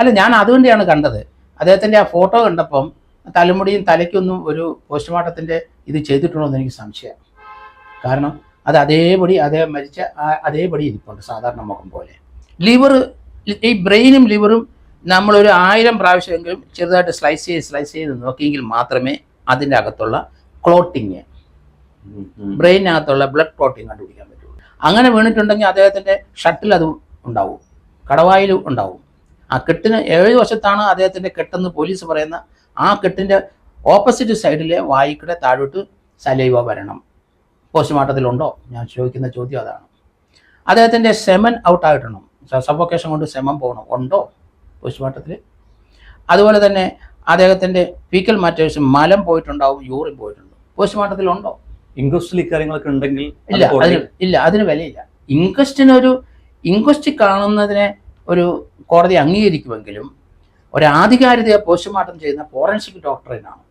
അല്ല ഞാൻ അതുകൊണ്ടാണ് കണ്ടത്. അദ്ദേഹത്തിന്റെ ആ ഫോട്ടോ കണ്ടപ്പം തലമുടിയും തലയ്ക്കൊന്നും ഒരു പോസ്റ്റ്മോർട്ടത്തിന്റെ ഇത് ചെയ്തിട്ടുണ്ടോ എന്ന് എനിക്ക് സംശയം. കാരണം അത് അതേപടി അദ്ദേഹം മരിച്ച അതേപടി ഇരിപ്പുണ്ട് സാധാരണ മുഖം പോലെ. ലിവർ ഈ ബ്രെയിനും ലിവറും നമ്മളൊരു ആയിരം പ്രാവശ്യമെങ്കിലും ചെറുതായിട്ട് സ്ലൈസ് ചെയ്ത് സ്ലൈസ് ചെയ്ത് നോക്കിയെങ്കിൽ മാത്രമേ അതിന്റെ അകത്തുള്ള ക്ലോട്ടിങ്. ബ്രെയിനകത്തുള്ള ബ്ലഡ് ക്ലോട്ടിങ് കണ്ടുപിടിക്കാൻ പറ്റുള്ളൂ. അങ്ങനെ വീണിട്ടുണ്ടെങ്കിൽ അദ്ദേഹത്തിന്റെ ഷട്ടിൽ അത് ഉണ്ടാവും. കടവായിൽ ഉണ്ടാവും. ആ കെട്ടിന് ഏഴ് വശത്താണ് അദ്ദേഹത്തിന്റെ കെട്ടെന്ന് പോലീസ് പറയുന്ന ആ കെട്ടിന്റെ ഓപ്പോസിറ്റ് സൈഡിലെ വായിക്കടെ താഴോട്ട് സലൈവ വരണം. പോസ്റ്റ്മോർട്ടത്തിലുണ്ടോ? ഞാൻ ചോദിക്കുന്ന ചോദ്യം അതാണ്. അദ്ദേഹത്തിന്റെ സെമൻ ഔട്ടായിട്ടണം സഫോക്കേഷൻ കൊണ്ട് സെമൻ പോകണം. ഉണ്ടോ? പോസ്റ്റ്മോർട്ടത്തിൽ അതുപോലെ തന്നെ അദ്ദേഹത്തിന്റെ ഫീക്കൽ മാറ്റേഴ്സ് മലം പോയിട്ടുണ്ടാവും യൂറിൻ പോയിട്ടുണ്ട്. പോസ്റ്റ്മോർട്ടത്തിലുണ്ടോ? ഇൻക്വസ്റ്റിൽ ഇക്കാര്യങ്ങളൊക്കെ ഉണ്ടെങ്കിൽ ഇല്ല അതിന് ഇല്ല അതിന് വിലയില്ല. ഇൻക്വസ്റ്റിനൊരു ഇൻക്വസ്റ്റ് കാണുന്നതിനെ ഒരു കോടതി അംഗീകരിക്കുമെങ്കിലും ഒരു ആധികാരികതയെ പോസ്റ്റ്മോർട്ടം ചെയ്യുന്ന ഫോറൻസിക് ഡോക്ടറിനാണ്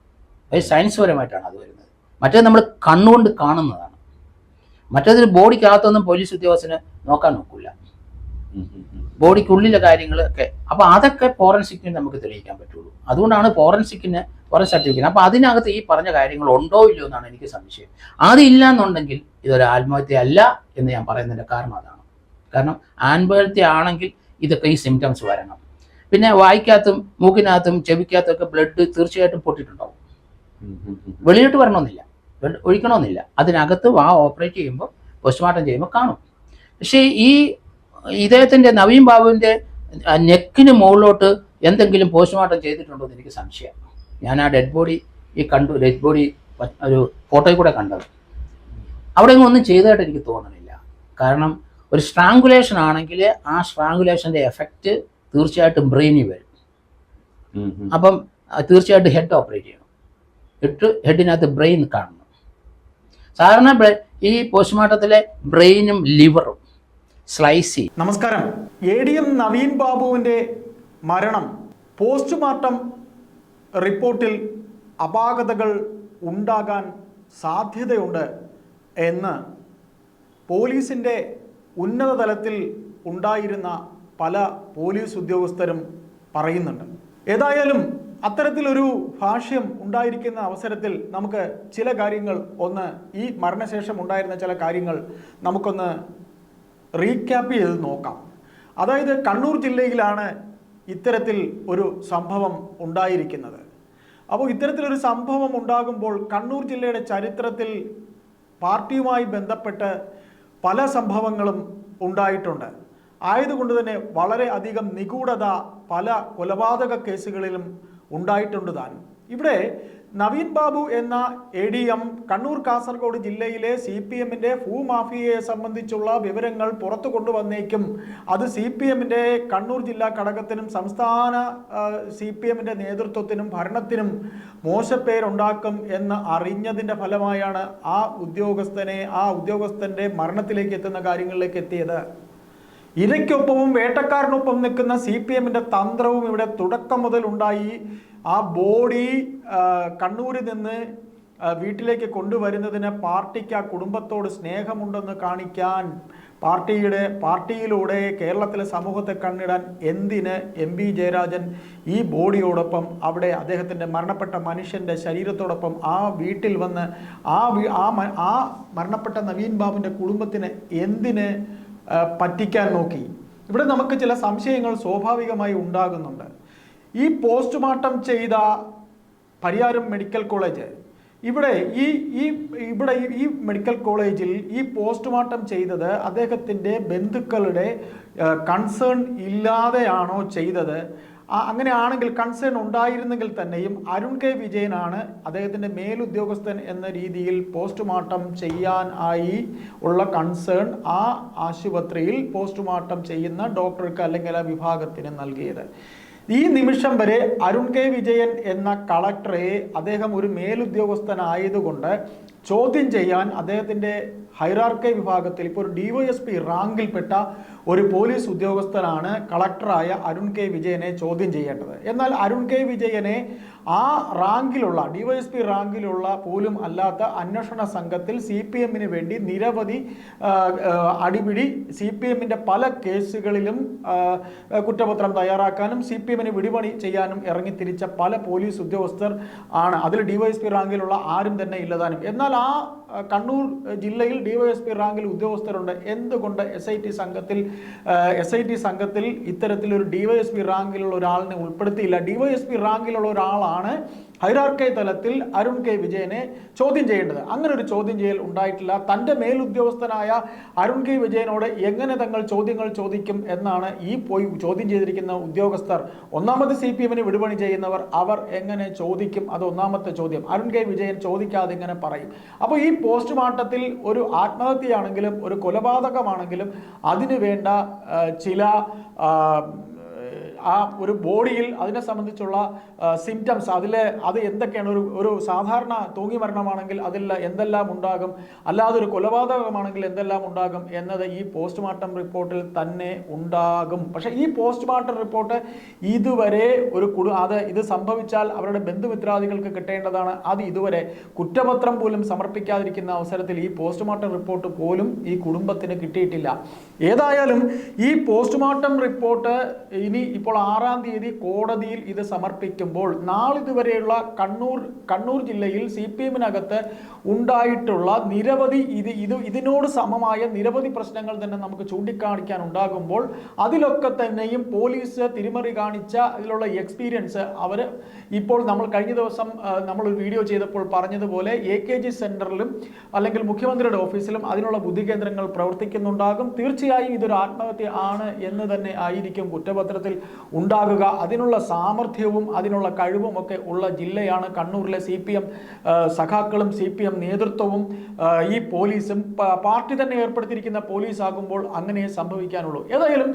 അതായത് സയൻസ് പരമായിട്ടാണ് അത് വരുന്നത്. മറ്റേത് നമ്മൾ കണ്ണുകൊണ്ട് കാണുന്നതാണ്. മറ്റേതിന് ബോഡിക്കകത്തൊന്നും പോലീസ് ഉദ്യോഗസ്ഥന് നോക്കാൻ നോക്കില്ല. ബോഡിക്കുള്ളിലെ കാര്യങ്ങളൊക്കെ. അപ്പോൾ അതൊക്കെ ഫോറൻസിക്കിന് നമുക്ക് തെളിയിക്കാൻ പറ്റുള്ളൂ. അതുകൊണ്ടാണ് ഫോറൻസിക്കിന് ഫോറൻസ് സർട്ടിഫിക്കറ്റ് അപ്പോൾ അതിനകത്ത് ഈ പറഞ്ഞ കാര്യങ്ങൾ ഉണ്ടോ ഇല്ലയോ എന്നാണ് എനിക്ക് സംശയം. അതില്ല എന്നുണ്ടെങ്കിൽ ഇതൊരു ആത്മഹത്യ അല്ല എന്ന് ഞാൻ പറയുന്നതിന്റെ കാരണം അതാണ്. കാരണം ആത്മഹത്യ ആണെങ്കിൽ ഇതൊക്കെ ഈ സിംറ്റംസ് വരണം. പിന്നെ വായിക്കാത്തും മൂക്കിനകത്തും ചെവിക്കകത്തും ഒക്കെ ബ്ലഡ് തീർച്ചയായിട്ടും പൊട്ടിയിട്ടുണ്ടാവും. വെളിയിലോട്ട് വരണമെന്നില്ല. ബ്ലഡ് ഒഴിക്കണമെന്നില്ല. അതിനകത്ത് വാ ഓപ്പറേറ്റ് ചെയ്യുമ്പോൾ പോസ്റ്റ്മോർട്ടം ചെയ്യുമ്പോൾ കാണും. പക്ഷേ ഈ ഇദ്ദേഹത്തിന്റെ നവീൻ ബാബുവിന്റെ നെക്കിന് മുകളിലോട്ട് എന്തെങ്കിലും പോസ്റ്റ്മോർട്ടം ചെയ്തിട്ടുണ്ടോ എന്ന് എനിക്ക് സംശയം. ഞാൻ ആ ഡെഡ് ബോഡി ഈ കണ്ടു ഡെഡ് ബോഡി ഒരു ഫോട്ടോയിൽ കൂടെ കണ്ടത്. അവിടെ ഒന്നും ചെയ്തതായിട്ട് എനിക്ക് തോന്നണില്ല. കാരണം ഒരു സ്ട്രാങ്കുലേഷൻ ആണെങ്കിൽ ആ സ്ട്രാങ്കുലേഷന്റെ എഫക്റ്റ് തീർച്ചയായിട്ടും ബ്രെയിനിൽ വരും. അപ്പം തീർച്ചയായിട്ടും ഹെഡ് ഓപ്പറേറ്റ് ചെയ്യണം. ഹെഡ് ഹെഡിനകത്ത് ബ്രെയിൻ കാണണം. സാധാരണ ഈ പോസ്റ്റ്മോർട്ടത്തിലെ ബ്രെയിനും ലിവറും സ്ലൈസ് ചെയ്യും. നമസ്കാരം. എ ഡി എം നവീൻ ബാബുവിന്റെ മരണം പോസ്റ്റ്മോർട്ടം റിപ്പോർട്ടിൽ അപാകതകൾ ഉണ്ടാകാൻ സാധ്യതയുണ്ട് എന്ന് പോലീസിന്റെ ഉന്നത തലത്തിൽ ഉണ്ടായിരുന്ന പല പോലീസ് ഉദ്യോഗസ്ഥരും പറയുന്നുണ്ട്. ഏതായാലും അത്തരത്തിലൊരു ഭാഷ്യം ഉണ്ടായിരിക്കുന്ന അവസരത്തിൽ നമുക്ക് ചില കാര്യങ്ങൾ ഒന്ന് ഈ മരണശേഷം ഉണ്ടായിരുന്ന ചില കാര്യങ്ങൾ നമുക്കൊന്ന് റീക്യാപ്പ് ചെയ്ത് നോക്കാം. അതായത് കണ്ണൂർ ജില്ലയിലാണ് ഇത്തരത്തിൽ ഒരു സംഭവം ഉണ്ടായിരിക്കുന്നത്. അപ്പോൾ ഇത്തരത്തിലൊരു സംഭവം ഉണ്ടാകുമ്പോൾ കണ്ണൂർ ജില്ലയുടെ ചരിത്രത്തിൽ പാർട്ടിയുമായി ബന്ധപ്പെട്ട് പല സംഭവങ്ങളും ഉണ്ടായിട്ടുണ്ട്. ആയതുകൊണ്ട് തന്നെ വളരെ അധികം നിഗൂഢത പല കൊലപാതക കേസുകളിലും ഉണ്ടായിട്ടുണ്ട് താനും ഇവിടെ നവീൻ ബാബു എന്ന A D M Kannur Kasargod ജില്ലയിലെ സി പി എമ്മിന്റെ ഭൂമാഫിയയെ സംബന്ധിച്ചുള്ള വിവരങ്ങൾ പുറത്തു കൊണ്ടുവന്നേക്കും. അത് സി പി എമ്മിന്റെ കണ്ണൂർ ജില്ലാ ഘടകത്തിനും സംസ്ഥാന സി പി എമ്മിന്റെ നേതൃത്വത്തിനും ഭരണത്തിനും മോശപ്പേരുണ്ടാക്കും എന്ന് അറിഞ്ഞതിന്റെ ഫലമായാണ് ആ ഉദ്യോഗസ്ഥനെ ആ ഉദ്യോഗസ്ഥന്റെ മരണത്തിലേക്ക് എത്തുന്ന കാര്യങ്ങളിലേക്ക് എത്തിയത്. ഇരയ്ക്കൊപ്പവും വേട്ടക്കാരനൊപ്പം നിൽക്കുന്ന സി പി എമ്മിന്റെ തന്ത്രവും ഇവിടെ തുടക്കം മുതൽ ഉണ്ടായി. ആ ബോഡി കണ്ണൂരിൽ നിന്ന് വീട്ടിലേക്ക് കൊണ്ടുവരുന്നതിന് പാർട്ടിക്ക് ആ കുടുംബത്തോട് സ്നേഹമുണ്ടെന്ന് കാണിക്കാൻ പാർട്ടിയുടെ പാർട്ടിയിലൂടെ കേരളത്തിലെ സമൂഹത്തെ കണ്ണിടാൻ എന്തിന് എം വി ജയരാജൻ ഈ ബോഡിയോടൊപ്പം അവിടെ അദ്ദേഹത്തിന്റെ മരണപ്പെട്ട മനുഷ്യന്റെ ശരീരത്തോടൊപ്പം ആ വീട്ടിൽ വന്ന് ആ ആ മരണപ്പെട്ട നവീൻ ബാബുവിന്റെ കുടുംബത്തിന് എന്തിന് പറ്റിക്കാൻ നോക്കി. ഇവിടെ നമുക്ക് ചില സംശയങ്ങൾ സ്വാഭാവികമായി ഉണ്ടാകുന്നുണ്ട്. ഈ പോസ്റ്റ്മോർട്ടം ചെയ്ത പരിയാരം മെഡിക്കൽ കോളേജ് ഇവിടെ ഈ ഈ ഇവിടെ ഈ- മെഡിക്കൽ കോളേജിൽ ഈ പോസ്റ്റ്മോർട്ടം ചെയ്തത് അദ്ദേഹത്തിന്റെ ബന്ധുക്കളുടെ കൺസേൺ ഇല്ലാതെയാണോ ചെയ്തത്? അങ്ങനെയാണെങ്കിൽ കൺസേൺ ഉണ്ടായിരുന്നെങ്കിൽ തന്നെയും അരുൺ കെ വിജയനാണ് അദ്ദേഹത്തിന്റെ മേലുദ്യോഗസ്ഥൻ എന്ന രീതിയിൽ പോസ്റ്റ്മോർട്ടം ചെയ്യാൻ ആയി ഉള്ള കൺസേൺ ആ ആശുപത്രിയിൽ പോസ്റ്റ്മോർട്ടം ചെയ്യുന്ന ഡോക്ടർക്ക് അല്ലെങ്കിൽ ആ വിഭാഗത്തിന് നൽകിയത്. ഈ നിമിഷം വരെ അരുൺ കെ വിജയൻ എന്ന കളക്ടറെ അദ്ദേഹം ഒരു മേലുദ്യോഗസ്ഥനായതുകൊണ്ട് ചോദ്യം ചെയ്യാൻ അദ്ദേഹത്തിന്റെ ഹൈറാർക്കൈ വിഭാഗത്തിൽ ഇപ്പോൾ ഒരു ഡിവൈഎസ്പി റാങ്കിൽപ്പെട്ട ഒരു പോലീസ് ഉദ്യോഗസ്ഥനാണ് കളക്ടറായ അരുൺ കെ വിജയനെ ചോദ്യം ചെയ്യേണ്ടത്. എന്നാൽ അരുൺ കെ വിജയനെ ആ റാങ്കിലുള്ള ഡിവൈഎസ്പി റാങ്കിലുള്ള പോലും അല്ലാത്ത അന്വേഷണ സംഘത്തിൽ സി പി എമ്മിന് വേണ്ടി നിരവധി അടിപിടി സി പി എമ്മിന്റെ പല കേസുകളിലും കുറ്റപത്രം തയ്യാറാക്കാനും സി പി എമ്മിന് വിടിപണി ചെയ്യാനും ഇറങ്ങിത്തിരിച്ച പല പോലീസ് ഉദ്യോഗസ്ഥർ ആണ്. അതിൽ ഡിവൈഎസ്പി റാങ്കിലുള്ള ആരും തന്നെ ഇല്ലതാനും. എന്നാൽ ആ, കണ്ണൂർ ജില്ലയിൽ ഡിവൈഎസ്പി റാങ്കിൽ ഉദ്യോഗസ്ഥരുണ്ട്. എന്തുകൊണ്ട് എസ് ഐ ടി സംഘത്തിൽ എസ് ഐ ടി സംഘത്തിൽ ഇത്തരത്തിലൊരു ഡിവൈഎസ്പി റാങ്കിലുള്ള ഒരാളിനെ ഉൾപ്പെടുത്തിയില്ല? ഡിവൈഎസ്പി റാങ്കിലുള്ള ഒരാളാണ് ഹൈറാർക്കൈ തലത്തിൽ അരുൺ കെ വിജയനെ ചോദ്യം ചെയ്യേണ്ടത്. അങ്ങനെ ഒരു ചോദ്യം ചെയ്യൽ ഉണ്ടായിട്ടില്ല. തന്റെ മേലുദ്യോഗസ്ഥനായ അരുൺ കെ വിജയനോട് എങ്ങനെ തങ്ങൾ ചോദ്യങ്ങൾ ചോദിക്കും എന്നാണ് ഈ പോയി ചോദ്യം ചെയ്തിരിക്കുന്ന ഉദ്യോഗസ്ഥർ. ഒന്നാമത് സി പി എമ്മിന് വിടുപണി ചെയ്യുന്നവർ അവർ എങ്ങനെ ചോദിക്കും? അത് ഒന്നാമത്തെ ചോദ്യം. അരുൺ കെ വിജയൻ ചോദിക്കാതെ ഇങ്ങനെ പറയും. അപ്പോൾ ഈ പോസ്റ്റ്മോർട്ടത്തിൽ ഒരു ആത്മഹത്യയാണെങ്കിലും ഒരു കൊലപാതകമാണെങ്കിലും അതിന് വേണ്ട ചില ആ, ഒരു ബോഡിയിൽ അതിനെ സംബന്ധിച്ചുള്ള സിംറ്റംസ് അതിലെ അത് എന്തൊക്കെയാണ്? ഒരു ഒരു സാധാരണ തൂങ്ങി മരണമാണെങ്കിൽ അതിൽ എന്തെല്ലാം ഉണ്ടാകും? അല്ലാതെ ഒരു കൊലപാതകമാണെങ്കിൽ എന്തെല്ലാം ഉണ്ടാകും എന്നത് ഈ പോസ്റ്റ്മോർട്ടം റിപ്പോർട്ടിൽ തന്നെ ഉണ്ടാകും. പക്ഷേ ഈ പോസ്റ്റ്മോർട്ടം റിപ്പോർട്ട് ഇതുവരെ ഒരു കുടു അത് ഇത് സംഭവിച്ചാൽ അവരുടെ ബന്ധുമിത്രാദികൾക്ക് കിട്ടേണ്ടതാണ്. അത് ഇതുവരെ കുറ്റപത്രം പോലും സമർപ്പിക്കാതിരിക്കുന്ന അവസരത്തിൽ ഈ പോസ്റ്റ്മോർട്ടം റിപ്പോർട്ട് പോലും ഈ കുടുംബത്തിന് കിട്ടിയിട്ടില്ല. ഏതായാലും ഈ പോസ്റ്റ്മോർട്ടം റിപ്പോർട്ട് ഇനി ഇപ്പോൾ ആറാം തീയതി കോടതിയിൽ ഇത് സമർപ്പിക്കുമ്പോൾ നാളിതുവരെയുള്ള കണ്ണൂർ കണ്ണൂർ ജില്ലയിൽ സി പി എമ്മിനകത്ത് ഉണ്ടായിട്ടുള്ള നിരവധി ഇത് ഇത് ഇതിനോട് സമമായ നിരവധി പ്രശ്നങ്ങൾ തന്നെ നമുക്ക് ചൂണ്ടിക്കാണിക്കാൻ ഉണ്ടാകുമ്പോൾ അതിലൊക്കെ തന്നെയും പോലീസ് തിരിമറി കാണിച്ച അതിലുള്ള എക്സ്പീരിയൻസ് അവർ ഇപ്പോൾ നമ്മൾ കഴിഞ്ഞ ദിവസം നമ്മൾ ഒരു വീഡിയോ ചെയ്തപ്പോൾ പറഞ്ഞതുപോലെ എ കെ ജി സെന്ററിലും അല്ലെങ്കിൽ മുഖ്യമന്ത്രിയുടെ ഓഫീസിലും അതിനുള്ള ബുദ്ധി കേന്ദ്രങ്ങൾ പ്രവർത്തിക്കുന്നുണ്ടാകും. തീർച്ചയായും ഇതൊരു ആത്മഹത്യ ആണ് എന്ന് തന്നെ ആയിരിക്കും കുറ്റപത്രത്തിൽ ഉണ്ടാകുക. അതിനുള്ള സാമർഥ്യവും അതിനുള്ള കഴിവും ഒക്കെ ഉള്ള ജില്ലയാണ് കണ്ണൂരിലെ സി പി എം സഖാക്കളും സി പി എം നേതൃത്വവും ഈ പോലീസും. പാർട്ടി തന്നെ ഏർപ്പെടുത്തിയിരിക്കുന്ന പോലീസ് ആകുമ്പോൾ അങ്ങനെ സംഭവിക്കാനുള്ളൂ. ഏതായാലും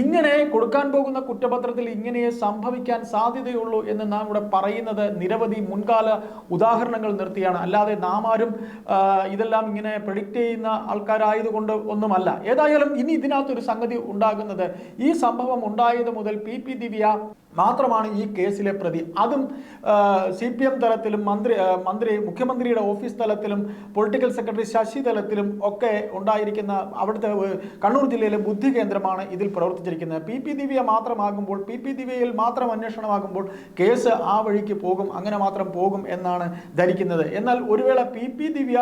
ഇങ്ങനെ കൊടുക്കാൻ പോകുന്ന കുറ്റപത്രത്തിൽ ഇങ്ങനെ സംഭവിക്കാൻ സാധ്യതയുള്ളൂ എന്ന് നാം ഇവിടെ പറയുന്നത് നിരവധി മുൻകാല ഉദാഹരണങ്ങൾ നിർത്തിയാണ്. അല്ലാതെ നാം ആരും ഇതെല്ലാം ഇങ്ങനെ പ്രഡിക്റ്റ് ചെയ്യുന്ന ആൾക്കാരായതുകൊണ്ട് ഒന്നുമല്ല. ഏതായാലും ഇനി ഇതിനകത്തൊരു സംഗതി ഉണ്ടാകുന്നത് ഈ സംഭവം ഉണ്ടായത് മുതൽ പി പി ദിവ്യ മാത്രമാണ് ഈ കേസിലെ പ്രതി. അതും സി പി എം തലത്തിലും മന്ത്രി മന്ത്രി മുഖ്യമന്ത്രിയുടെ ഓഫീസ് തലത്തിലും പൊളിറ്റിക്കൽ സെക്രട്ടറി ശശി തലത്തിലും ഒക്കെ ഉണ്ടായിരിക്കുന്ന അവിടുത്തെ കണ്ണൂർ ജില്ലയിലെ ബുദ്ധി കേന്ദ്രമാണ് ഇതിൽ പ്രവർത്തിച്ചിരിക്കുന്നത്. പി പി ദിവ്യ മാത്രമാകുമ്പോൾ പി പി ദിവ്യയിൽ മാത്രം അന്വേഷണമാകുമ്പോൾ കേസ് ആ വഴിക്ക് പോകും അങ്ങനെ മാത്രം പോകും എന്നാണ് ധരിക്കുന്നത്. എന്നാൽ ഒരുവേള പി പി ദിവ്യ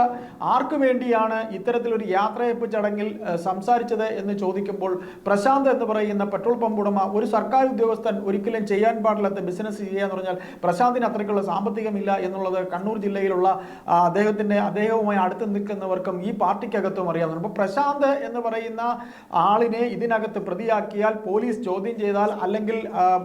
ആർക്കു വേണ്ടിയാണ് ഇത്തരത്തിലൊരു യാത്രയപ്പ് ചടങ്ങിൽ സംസാരിച്ചത് എന്ന് ചോദിക്കുമ്പോൾ പ്രശാന്ത് എന്ന് പറയുന്ന പെട്രോൾ പമ്പ് ഉടമ ഒരു സർക്കാർ ഉദ്യോഗസ്ഥൻ ഒരിക്കലും ചെയ്യാൻ പാടില്ലാത്ത ബിസിനസ് ചെയ്യുക എന്ന് പറഞ്ഞാൽ പ്രശാന്തിന് അത്രയ്ക്കുള്ള സാമ്പത്തികമില്ല എന്നുള്ളത് കണ്ണൂർ ജില്ലയിലുള്ള അദ്ദേഹത്തിന്റെ അദ്ദേഹവുമായി അടുത്ത് നിൽക്കുന്നവർക്കും ഈ പാർട്ടിക്കകത്തും അറിയാവുന്നതാണ്. അപ്പോൾ പ്രശാന്ത് എന്ന് പറയുന്ന ആളിനെ ഇതിനകത്ത് പ്രതിയാക്കിയാൽ പോലീസ് ചോദ്യം ചെയ്താൽ അല്ലെങ്കിൽ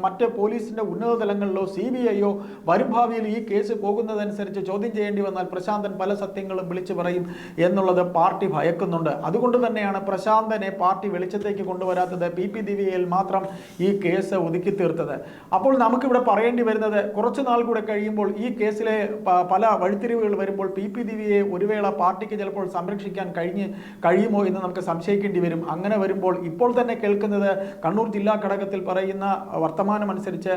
മറ്റ് പോലീസിന്റെ ഉന്നത തലങ്ങളിലോ സി ബി ഐയോ വരും ഭാവിയിൽ ഈ കേസ് പോകുന്നതനുസരിച്ച് ചോദ്യം ചെയ്യേണ്ടി വന്നാൽ പ്രശാന്തൻ പല സത്യങ്ങളും വിളിച്ചു പറയും എന്നുള്ളത് പാർട്ടി ഭയക്കുന്നുണ്ട്. അതുകൊണ്ട് തന്നെയാണ് പ്രശാന്തനെ പാർട്ടി വെളിച്ചത്തേക്ക് കൊണ്ടുവരാത്തത്. പി. പി. ദിവ്യയിൽ മാത്രം ഈ കേസ് ഒതുക്കി തീർത്തത്. അപ്പോൾ നമുക്കിവിടെ പറയേണ്ടി വരുന്നത് കുറച്ച് നാൾ കൂടെ കഴിയുമ്പോൾ ഈ കേസിലെ പല വഴിത്തിരിവുകൾ വരുമ്പോൾ പി പി ദിവിയെ ഒരു വേള പാർട്ടിക്ക് ചിലപ്പോൾ സംരക്ഷിക്കാൻ കഴിഞ്ഞ് കഴിയുമോ എന്ന് നമുക്ക് സംശയിക്കേണ്ടി വരും. അങ്ങനെ വരുമ്പോൾ ഇപ്പോൾ തന്നെ കേൾക്കുന്നത് കണ്ണൂർ ജില്ലാ ഘടകത്തിൽ പറയുന്ന വർത്തമാനമനുസരിച്ച്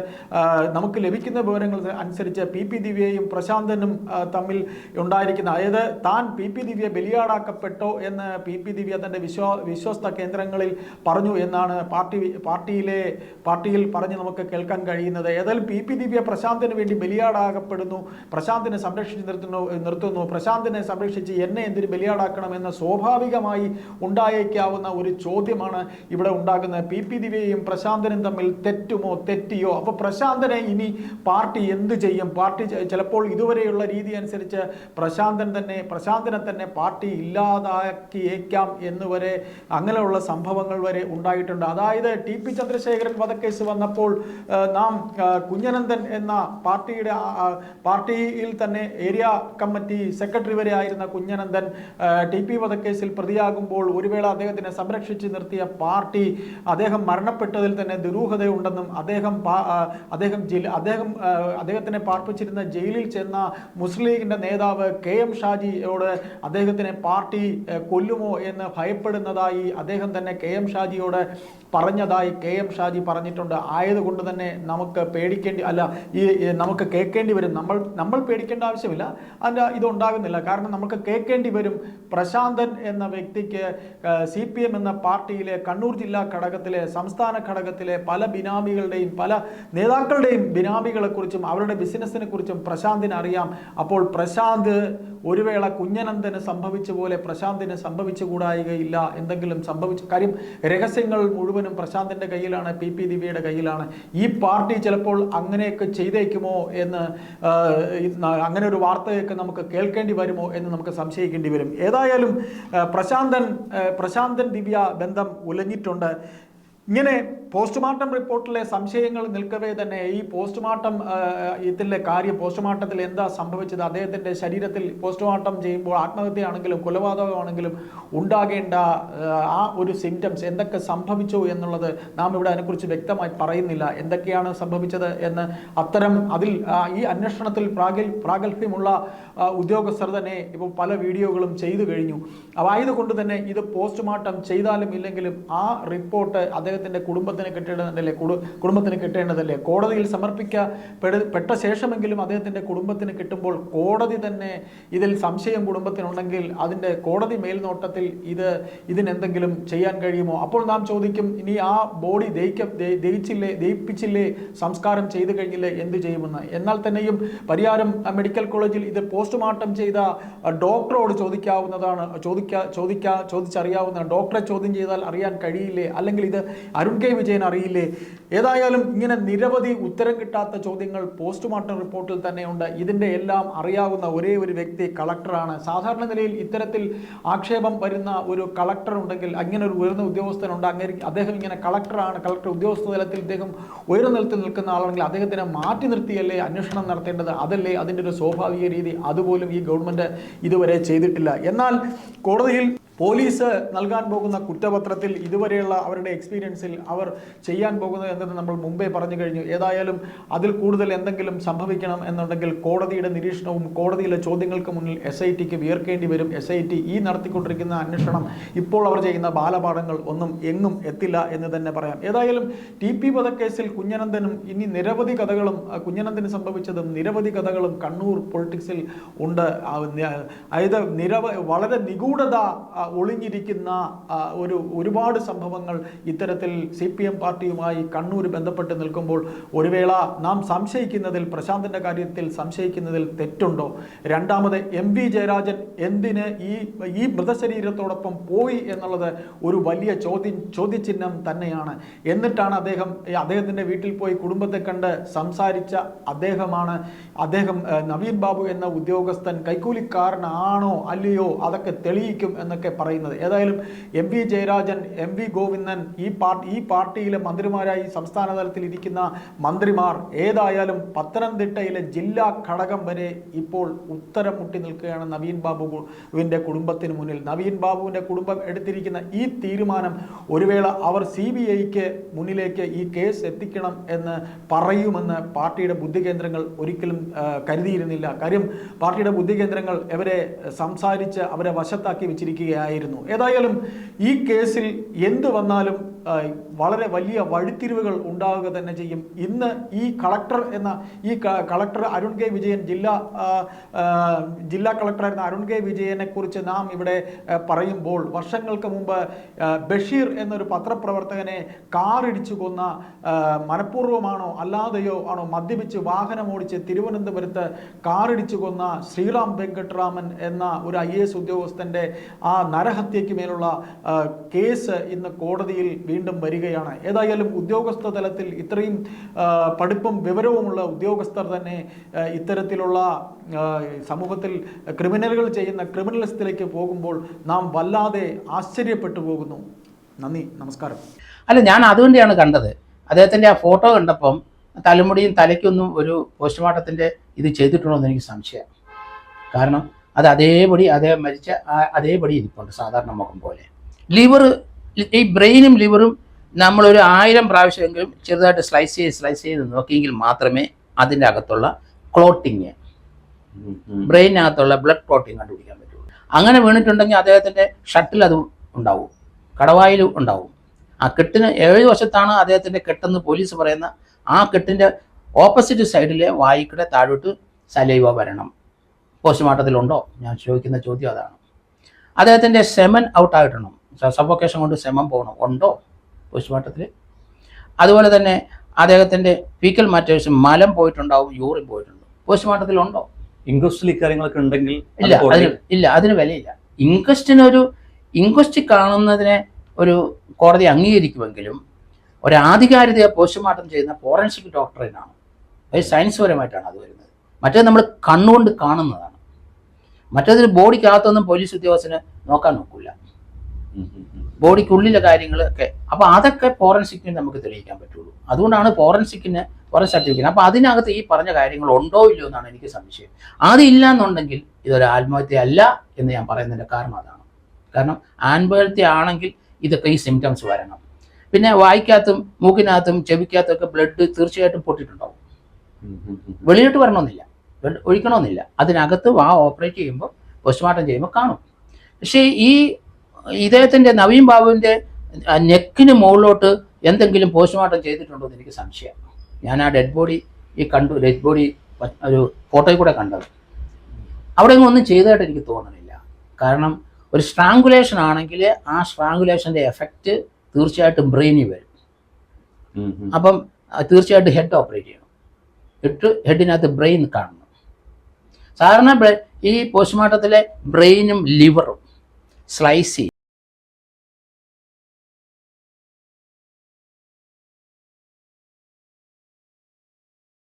നമുക്ക് ലഭിക്കുന്ന വിവരങ്ങൾ അനുസരിച്ച് പി പി ദിവ്യയും പ്രശാന്തനും തമ്മിൽ ഉണ്ടായിരിക്കുന്ന അതായത് താൻ പി പി ദിവ്യ ബലിയാടാക്കപ്പെട്ടോ എന്ന് പി പി ദിവ്യ തന്റെ വിശ്വാ വിശ്വസ്ത കേന്ദ്രങ്ങളിൽ പറഞ്ഞു എന്നാണ് പാർട്ടി പാർട്ടിയിലെ പാർട്ടിയിൽ പറഞ്ഞ് നമുക്ക് കേൾക്കാൻ കഴിയുന്നത്. ഏതായാലും പി പി ദിവ്യ പ്രശാന്തിന് വേണ്ടി ബലിയാടാകപ്പെടുന്നു പ്രശാന്തിനെ സംരക്ഷിച്ച് നിർത്തുന്നു നിർത്തുന്നു. പ്രശാന്തിനെ സംരക്ഷിച്ച് എന്നെ എന്തിന് ബലിയാടാക്കണമെന്ന് സ്വാഭാവികമായി ഉണ്ടായേക്കാവുന്ന ഒരു ചോദ്യമാണ് ഇവിടെ ഉണ്ടാകുന്നത്. പി പി ദിവ്യയും പ്രശാന്തനും തമ്മിൽ തെറ്റുമോ തെറ്റിയോ? അപ്പോൾ പ്രശാന്തനെ ഇനി പാർട്ടി എന്ത് ചെയ്യും? പാർട്ടി ചിലപ്പോൾ ഇതുവരെയുള്ള രീതി അനുസരിച്ച് പ്രശാന്തൻ തന്നെ പ്രശാന്തനെ തന്നെ പാർട്ടി ഇല്ലാതാക്കിയേക്കാം എന്ന് വരെ അങ്ങനെയുള്ള സംഭവങ്ങൾ വരെ ഉണ്ടായിട്ടുണ്ട്. അതായത് ടി പി ചന്ദ്രശേഖരൻ വധക്കേസ് വന്നപ്പോൾ നാം കുഞ്ഞനന്ദൻ എന്ന പാർട്ടിയുടെ പാർട്ടിയിൽ തന്നെ ഏരിയ കമ്മിറ്റി സെക്രട്ടറി വരെ ആയിരുന്ന കുഞ്ഞനന്ദൻ ടി പി വധക്കേസിൽ പ്രതിയാകുമ്പോൾ ഒരു വേള അദ്ദേഹത്തിനെ സംരക്ഷിച്ച് നിർത്തിയ പാർട്ടി അദ്ദേഹം മരണപ്പെട്ടതിൽ തന്നെ ദുരൂഹതയുണ്ടെന്നും അദ്ദേഹം അദ്ദേഹം ജയിൽ അദ്ദേഹം അദ്ദേഹത്തിനെ പാർപ്പിച്ചിരുന്ന ജയിലിൽ ചെന്ന മുസ്ലിം ലീഗിന്റെ നേതാവ് കെ എം ഷാജിയോട് അദ്ദേഹത്തിനെ പാർട്ടി കൊല്ലുമോ എന്ന് ഭയപ്പെടുന്നതായി അദ്ദേഹം തന്നെ കെ എം ഷാജിയോട് പറഞ്ഞതായി കെ എം ഷാജി പറഞ്ഞിട്ടുണ്ട്. ആയതുകൊണ്ട് നമുക്ക് പേടിക്കേണ്ടി അല്ല ഈ നമുക്ക് കേൾക്കേണ്ടി വരും. നമ്മൾ നമ്മൾ പേടിക്കേണ്ട ആവശ്യമില്ല. അതിന്റെ ഇതുണ്ടാകുന്നില്ല കാരണം നമുക്ക് കേൾക്കേണ്ടി വരും. പ്രശാന്തൻ എന്ന വ്യക്തിക്ക് സി പി എം എന്ന പാർട്ടിയിലെ കണ്ണൂർ ജില്ലാ ഘടകത്തിലെ സംസ്ഥാന ഘടകത്തിലെ പല ബിനാമികളുടെയും പല നേതാക്കളുടെയും ബിനാമികളെക്കുറിച്ചും അവരുടെ ബിസിനസ്സിനെ കുറിച്ചും പ്രശാന്തിന് അറിയാം. അപ്പോൾ പ്രശാന്ത് ഒരു വേള കുഞ്ഞനന്ദന് സംഭവിച്ച പോലെ പ്രശാന്തിന് സംഭവിച്ചുകൂടായികയില്ല. എന്തെങ്കിലും സംഭവിച്ച കാര്യം രഹസ്യങ്ങൾ മുഴുവനും പ്രശാന്തിന്റെ കയ്യിലാണ് പി പി ദിവ്യയുടെ കയ്യിലാണ്. ഈ പാർട്ടി ചിലപ്പോൾ അങ്ങനെയൊക്കെ ചെയ്തേക്കുമോ എന്ന് അങ്ങനെ ഒരു വാർത്തയൊക്കെ നമുക്ക് കേൾക്കേണ്ടി വരുമോ എന്ന് നമുക്ക് സംശയിക്കേണ്ടി വരും. ഏതായാലും പ്രശാന്തൻ പ്രശാന്തൻ ദിവ്യ ബന്ധം ഉലഞ്ഞിട്ടുണ്ട്. ഇങ്ങനെ പോസ്റ്റ്മോർട്ടം റിപ്പോർട്ടിലെ സംശയങ്ങൾ നിൽക്കവേ തന്നെ ഈ പോസ്റ്റ്മോർട്ടം ഇതിലെ കാര്യം പോസ്റ്റ്മോർട്ടത്തിൽ എന്താ സംഭവിച്ചത്? അദ്ദേഹത്തിന്റെ ശരീരത്തിൽ പോസ്റ്റ്മോർട്ടം ചെയ്യുമ്പോൾ ആത്മഹത്യയാണെങ്കിലും കൊലപാതകമാണെങ്കിലും ഉണ്ടാകേണ്ട ആ, ഒരു സിംറ്റംസ് എന്തൊക്കെ സംഭവിച്ചു എന്നുള്ളത് നാം ഇവിടെ അതിനെക്കുറിച്ച് വ്യക്തമായി പറയുന്നില്ല. എന്തൊക്കെയാണ് സംഭവിച്ചത് എന്ന് അത്തരം അതിൽ ഈ അന്വേഷണത്തിൽ പ്രാഗൽ പ്രാഗൽഭ്യമുള്ള ഉദ്യോഗസ്ഥർ തന്നെ ഇപ്പോൾ പല വീഡിയോകളും ചെയ്തു കഴിഞ്ഞു. അപ്പോൾ ആയതുകൊണ്ട് തന്നെ ഇത് പോസ്റ്റ്മോർട്ടം ചെയ്താലും ഇല്ലെങ്കിലും ആ റിപ്പോർട്ട് അദ്ദേഹത്തിന്റെ കുടുംബത്തിന് കിട്ടേണ്ടതല്ലേ? കുടു കുടുംബത്തിന് കിട്ടേണ്ടതല്ലേ? കോടതിയിൽ സമർപ്പിക്കപ്പെട്ട പെട്ട ശേഷമെങ്കിലും അദ്ദേഹത്തിന്റെ കുടുംബത്തിന് കിട്ടുമ്പോൾ കോടതി തന്നെ ഇതിൽ സംശയം കുടുംബത്തിനുണ്ടെങ്കിൽ അതിന്റെ കോടതി മേൽനോട്ടത്തിൽ ഇത് ഇതിനെന്തെങ്കിലും ചെയ്യാൻ കഴിയുമോ? അപ്പോൾ നാം ചോദിക്കും ഇനി ആ ബോഡി ദഹിക്ക ദഹിച്ചില്ലേ ദഹിപ്പിച്ചില്ലേ സംസ്കാരം ചെയ്തു കഴിഞ്ഞില്ലേ എന്ത് ചെയ്യുമെന്ന്? എന്നാൽ തന്നെയും പരിയാരം മെഡിക്കൽ കോളേജിൽ ഇത് പോസ്റ്റ്മോർട്ടം ചെയ്ത ഡോക്ടറോട് ചോദിക്കാവുന്നതാണ് ചോദിക്കാ ചോദിക്കാ ചോദിച്ചറിയാവുന്ന ഡോക്ടറെ ചോദ്യം ചെയ്താൽ അറിയാൻ കഴിയില്ലേ? അല്ലെങ്കിൽ ഇത് അരുൺ കെ അറിയില്ലേ ഏതായാലും ഇങ്ങനെ നിരവധി ഉത്തരം കിട്ടാത്ത ചോദ്യങ്ങൾ പോസ്റ്റ്മോർട്ടം റിപ്പോർട്ടിൽ തന്നെയുണ്ട്. ഇതിന്റെ എല്ലാം അറിയാവുന്ന ഒരേ ഒരു വ്യക്തി കളക്ടറാണ്. സാധാരണ നിലയിൽ ഇത്തരത്തിൽ ആക്ഷേപം വരുന്ന ഒരു കളക്ടർ ഉണ്ടെങ്കിൽ അങ്ങനെ ഒരു ഉയർന്ന ഉദ്യോഗസ്ഥനുണ്ട് അങ്ങനെ അദ്ദേഹം ഇങ്ങനെ കളക്ടറാണ്. കളക്ടർ ഉദ്യോഗസ്ഥ തലത്തിൽ ഇദ്ദേഹം ഉയർന്ന നിലത്തിൽ നിൽക്കുന്ന ആളാണെങ്കിൽ അദ്ദേഹത്തിനെ മാറ്റി നിർത്തിയല്ലേ അന്വേഷണം നടത്തേണ്ടത്? അതല്ലേ അതിന്റെ ഒരു സ്വാഭാവിക രീതി? അതുപോലും ഈ ഗവൺമെന്റ് ഇതുവരെ ചെയ്തിട്ടില്ല. എന്നാൽ കോടതിയിൽ പോലീസ് നൽകാൻ പോകുന്ന കുറ്റപത്രത്തിൽ ഇതുവരെയുള്ള അവരുടെ എക്സ്പീരിയൻസിൽ അവർ ചെയ്യാൻ പോകുന്നത് എന്നത് നമ്മൾ മുമ്പേ പറഞ്ഞു കഴിഞ്ഞു. ഏതായാലും അതിൽ കൂടുതൽ എന്തെങ്കിലും സംഭവിക്കണം എന്നുണ്ടെങ്കിൽ കോടതിയുടെ നിരീക്ഷണവും കോടതിയിലെ ചോദ്യങ്ങൾക്ക് മുന്നിൽ എസ് ഐ ടിക്ക് വിയർക്കേണ്ടി വരും. എസ് ഐ ടി ഈ നടത്തിക്കൊണ്ടിരിക്കുന്ന അന്വേഷണം ഇപ്പോൾ അവർ ചെയ്യുന്ന ബാലപാഠങ്ങൾ ഒന്നും എങ്ങും എത്തില്ല എന്ന് തന്നെ പറയാം. ഏതായാലും ടി പി വധക്കേസിൽ കുഞ്ഞനന്ദനും ഇനി നിരവധി കഥകളും കുഞ്ഞനന്ദന് സംഭവിച്ചതും നിരവധി കഥകളും കണ്ണൂർ പൊളിറ്റിക്സിൽ ഉണ്ട്. അതായത് നിരവ വളരെ നിഗൂഢത ഒളിഞ്ഞിരിക്കുന്ന ഒരു ഒരുപാട് സംഭവങ്ങൾ ഇത്തരത്തിൽ സി പി എം പാർട്ടിയുമായി കണ്ണൂർ ബന്ധപ്പെട്ട് നിൽക്കുമ്പോൾ ഒരു വേള നാം സംശയിക്കുന്നതിൽ പ്രശാന്തിന്റെ കാര്യത്തിൽ സംശയിക്കുന്നതിൽ തെറ്റുണ്ടോ? രണ്ടാമത് എം വി ജയരാജൻ എന്തിന് ഈ ഈ മൃതശരീരത്തോടൊപ്പം പോയി എന്നുള്ളത് ഒരു വലിയ ചോദ്യം ചോദ്യചിഹ്നം തന്നെയാണ്. എന്നിട്ടാണ് അദ്ദേഹം അദ്ദേഹത്തിന്റെ വീട്ടിൽ പോയി കുടുംബത്തെ കണ്ട് സംസാരിച്ച അദ്ദേഹമാണ്. അദ്ദേഹം നവീൻ ബാബു എന്ന ഉദ്യോഗസ്ഥൻ കൈക്കൂലിക്കാരനാണോ അല്ലയോ അതൊക്കെ തെളിയിക്കും എന്നൊക്കെ പറയുന്നത്. ഏതായാലും M V Jayarajan M V Govindan ഈ പാർട്ടി ഈ പാർട്ടിയിലെ മന്ത്രിമാരായി സംസ്ഥാന തലത്തിൽ ഇരിക്കുന്ന മന്ത്രിമാർ ഏതായാലും പത്തനംതിട്ടയിലെ ജില്ലാ ഘടകം വരെ ഇപ്പോൾ ഉത്തരം മുട്ടി നിൽക്കുകയാണ് നവീൻ ബാബുവിന്റെ കുടുംബത്തിന് മുന്നിൽ. നവീൻ ബാബുവിന്റെ കുടുംബം എടുത്തിരിക്കുന്ന ഈ തീരുമാനം ഒരു വേള അവർ സി ബി ഐക്ക് മുന്നിലേക്ക് ഈ കേസ് എത്തിക്കണം എന്ന് പറയുമെന്ന് പാർട്ടിയുടെ ബുദ്ധി കേന്ദ്രങ്ങൾ ഒരിക്കലും കരുതിയിരുന്നില്ല. കാര്യം പാർട്ടിയുടെ ബുദ്ധി കേന്ദ്രങ്ങൾ ഇവരെ സംസാരിച്ച് അവരെ വശത്താക്കി വെച്ചിരിക്കുകയായിരുന്നു ഏതായാലും ഈ കേസിൽ എന്ത് വന്നാലും വളരെ വലിയ വഴിത്തിരിവുകൾ ഉണ്ടാവുക തന്നെ ചെയ്യും. ഇന്ന് ഈ കളക്ടർ എന്ന ഈ കളക്ടർ അരുൺ കെ വിജയൻ ജില്ലാ ജില്ലാ കളക്ടറായിരുന്ന അരുൺ കെ വിജയനെ കുറിച്ച് നാം ഇവിടെ പറയുമ്പോൾ വർഷങ്ങൾക്ക് മുമ്പ് ബഷീർ എന്നൊരു പത്രപ്രവർത്തകനെ കാറിടിച്ചു കൊന്ന മനഃപൂർവമാണോ അല്ലാതെയോ ആണോ മദ്യപിച്ച് വാഹനം ഓടിച്ച് തിരുവനന്തപുരത്ത് കാറിടിച്ചു കൊന്ന ശ്രീറാം വെങ്കട്ടരാമൻ എന്ന ഒരു ഐ ഉദ്യോഗസ്ഥന്റെ ആ നരഹത്യയ്ക്ക് മേലുള്ള കേസ് ഇന്ന് കോടതിയിൽ വീണ്ടും വരികയാണ്. ഏതായാലും ഉദ്യോഗസ്ഥ തലത്തിൽ ഇത്രയും പഠിപ്പും വിവരവുമുള്ള ഉദ്യോഗസ്ഥർ തന്നെ ഇത്തരത്തിലുള്ള സമൂഹത്തിൽ ക്രിമിനലുകൾ ചെയ്യുന്ന ക്രിമിനലിസ്റ്റിലേക്ക് പോകുമ്പോൾ നാം വല്ലാതെ ആശ്ചര്യപ്പെട്ടു പോകുന്നു. നന്ദി. നമസ്കാരം. അല്ല ഞാൻ അതുകൊണ്ടാണ് കണ്ടത്. അദ്ദേഹത്തിന്റെ ആ ഫോട്ടോ കണ്ടപ്പം തലമുടിയും തലയ്ക്കൊന്നും ഒരു പോസ്റ്റ്മോർട്ടത്തിന്റെ ഇത് ചെയ്തിട്ടുണ്ടോ എന്ന് എനിക്ക് സംശയം. കാരണം അത് അതേപടി അതേ മരിച്ച അതേപടി ഇരിപ്പുണ്ട് സാധാരണ മുഖം പോലെ. ലിവർ ഈ ബ്രെയിനും ലിവറും നമ്മളൊരു ആയിരം പ്രാവശ്യമെങ്കിലും ചെറുതായിട്ട് സ്ലൈസ് ചെയ്ത് സ്ലൈസ് ചെയ്ത് നോക്കിയെങ്കിൽ മാത്രമേ അതിന്റെ അകത്തുള്ള ക്ലോട്ടിങ്. ബ്രെയിനകത്തുള്ള ബ്ലഡ് ക്ലോട്ടിങ് കണ്ടുപിടിക്കാൻ പറ്റുള്ളൂ അങ്ങനെ വീണിട്ടുണ്ടെങ്കിൽ അദ്ദേഹത്തിന്റെ ഷട്ടിൽ അത് ഉണ്ടാവും കടവായിൽ ഉണ്ടാവും. ആ കെട്ടിന് ഏഴ് വശത്താണ് അദ്ദേഹത്തിന്റെ കെട്ടെന്ന് പോലീസ് പറയുന്ന ആ കെട്ടിന്റെ ഓപ്പോസിറ്റ് സൈഡിലെ വായിക്കടെ താഴോട്ട് സലൈവ വരണം. പോസ്റ്റ്മോർട്ടത്തിലുണ്ടോ? ഞാൻ ചോദിക്കുന്ന ചോദ്യം അതാണ്. അദ്ദേഹത്തിന്റെ സെമൻ ഔട്ട് ആയിട്ടണം സഫോക്കേഷൻ കൊണ്ട് സെമൻ പോകണം. ഉണ്ടോ പോസ്റ്റ്മോർട്ടത്തിൽ അതുപോലെ തന്നെ അദ്ദേഹത്തിന്റെ ഫീക്കൽ മാറ്റേഴ്സ് മലം പോയിട്ടുണ്ടാവും യൂറിൻ പോയിട്ടുണ്ട് പോസ്റ്റ്മോർട്ടത്തിൽ ഉണ്ടോ ഇൻക്വസ്റ്റിൽ ഇക്കാര്യങ്ങളൊക്കെ ഉണ്ടെങ്കിൽ ഇല്ല അതിന് ഇല്ല അതിന് വിലയില്ല. ഇൻക്വസ്റ്റിനൊരു ഇൻക്വസ്റ്റ് കാണുന്നതിനെ ഒരു കോടതി അംഗീകരിക്കുമെങ്കിലും ഒരു പോസ്റ്റ്മോർട്ടം ചെയ്യുന്ന ഫോറൻസിക് ഡോക്ടറിനാണ്. അത് സയൻസ് പരമായിട്ടാണ് അത് വരുന്നത്. മറ്റേത് നമ്മൾ കണ്ണുകൊണ്ട് കാണുന്നതാണ്. മറ്റേതിന് ബോഡിക്കകത്തൊന്നും പോലീസ് ഉദ്യോഗസ്ഥന് നോക്കാൻ നോക്കില്ല. ബോഡിക്കുള്ളിലെ കാര്യങ്ങളൊക്കെ അപ്പോൾ അതൊക്കെ ഫോറൻസിക്കിന് നമുക്ക് തെളിയിക്കാൻ പറ്റുള്ളൂ. അതുകൊണ്ടാണ് ഫോറൻസിക്കിന് ഫോറൻസ് സർട്ടിഫിക്കറ്റ് അപ്പോൾ അതിനകത്ത് ഈ പറഞ്ഞ കാര്യങ്ങൾ ഉണ്ടോ ഇല്ലയോ എന്നാണ് എനിക്ക് സംശയം. അതില്ല എന്നുണ്ടെങ്കിൽ ഇതൊരു ആത്മഹത്യ അല്ല എന്ന് ഞാൻ പറയുന്നതിന്റെ കാരണം അതാണ്. കാരണം ആത്മഹത്യ ആണെങ്കിൽ ഇതൊക്കെ ഈ സിംറ്റംസ് വരണം. പിന്നെ വായിക്കാത്തും മൂക്കിനകത്തും ചെവിക്കാത്തും ഒക്കെ ബ്ലഡ് തീർച്ചയായിട്ടും പൊട്ടിയിട്ടുണ്ടാവും ഉം. വെളിയിലോട്ട് വരണമെന്നില്ല. ഒഴിക്കണമെന്നില്ല. അതിനകത്ത് വാ ഓപ്പറേറ്റ് ചെയ്യുമ്പോൾ പോസ്റ്റ്മോർട്ടം ചെയ്യുമ്പോൾ കാണും. പക്ഷേ ഈ ഇദ്ദേഹത്തിന്റെ നവീൻ ബാബുവിന്റെ നെക്കിന് മുകളിലോട്ട് എന്തെങ്കിലും പോസ്റ്റ്മോർട്ടം ചെയ്തിട്ടുണ്ടോ എന്ന് എനിക്ക് സംശയം. ഞാൻ ആ ഡെഡ് ബോഡി ഈ കണ്ടു ഡെഡ് ബോഡി ഒരു ഫോട്ടോയിൽ കൂടെ കണ്ടത്. അവിടെ ഒന്നും ചെയ്തതായിട്ട് എനിക്ക് തോന്നണില്ല. കാരണം ഒരു സ്ട്രാങ്കുലേഷൻ ആണെങ്കിൽ ആ സ്ട്രാങ്കുലേഷന്റെ എഫക്റ്റ് തീർച്ചയായിട്ടും ബ്രെയിനിൽ വരും. അപ്പം തീർച്ചയായിട്ടും ഹെഡ് ഓപ്പറേറ്റ് ചെയ്യണം. ഇട്ട് ഹെഡിനകത്ത് ബ്രെയിൻ കാണണം. സാധാരണ ഈ പോസ്റ്റ്മോർട്ടത്തിലെ ബ്രെയിനും ലിവറും സ്ലൈസ് ചെയ്യും.